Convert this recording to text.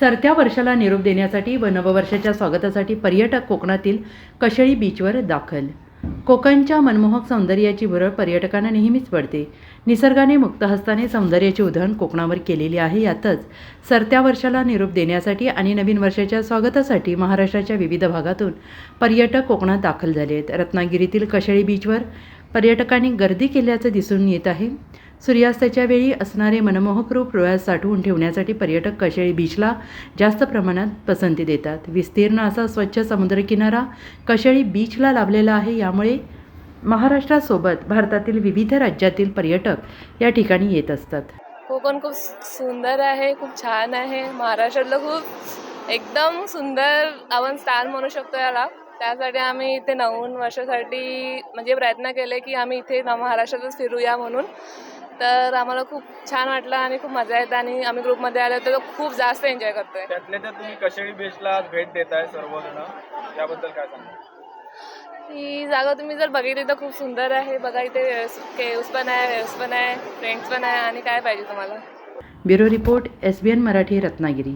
सरत्या वर्षाला निरोप देण्यासाठी व नववर्षाच्या स्वागतासाठी पर्यटक कोकणातील कशेळी बीचवर दाखल. कोकणच्या मनमोहक सौंदर्याची भुरळ पर्यटकांना नेहमीच पडते. निसर्गाने मुक्तहस्ताने सौंदर्याचे उधळण कोकणावर केलेली आहे. यातच सरत्या वर्षाला निरोप देण्यासाठी आणि नवीन वर्षाच्या स्वागतासाठी महाराष्ट्राच्या विविध भागातून पर्यटक कोकणात दाखल झाले आहेत रत्नागिरीतील कशेळी बीचवर पर्यटकांनी गर्दी केल्याचं दिसून येत आहे. सूर्यास्ताच्या वेळी असणारे मनमोहक रूप डोळ्यात साठवून ठेवण्यासाठी पर्यटक कशेळी बीचला जास्त प्रमाणात पसंती देतात. विस्तीर्ण असा स्वच्छ समुद्रकिनारा कशेळी बीचला लाभलेला आहे यामुळे महाराष्ट्रासोबत भारतातील विविध राज्यातील पर्यटक या ठिकाणी येत असतात. हो, कोकण खूप सुंदर आहे खूप छान आहे. महाराष्ट्रातलं खूप एकदम सुंदर आपण स्थान म्हणू शकतो याला. त्यासाठी आम्ही इथे नऊन वर्षासाठी म्हणजे प्रयत्न केले की आम्ही इथे महाराष्ट्रातच फिरूया म्हणून. तर आम्हाला खूप छान वाटलं आणि खूप मजा येते आणि आम्ही ग्रुपमध्ये आलो तर खूप जास्त एन्जॉय करतोय. त्यातल्या त्यात तुम्ही कशेळी बीचला भेट देताय सर्वजण त्याबद्दल काय सांगा ही जागा तुम्ही जर बघितली तर खूप सुंदर आहे. बघा इथे केव्स पण आहे वेव्स पण आहे फ्रेंड्स पण आहे आणि काय पाहिजे तुम्हाला? Bureau report S B N Marathi Ratnagiri.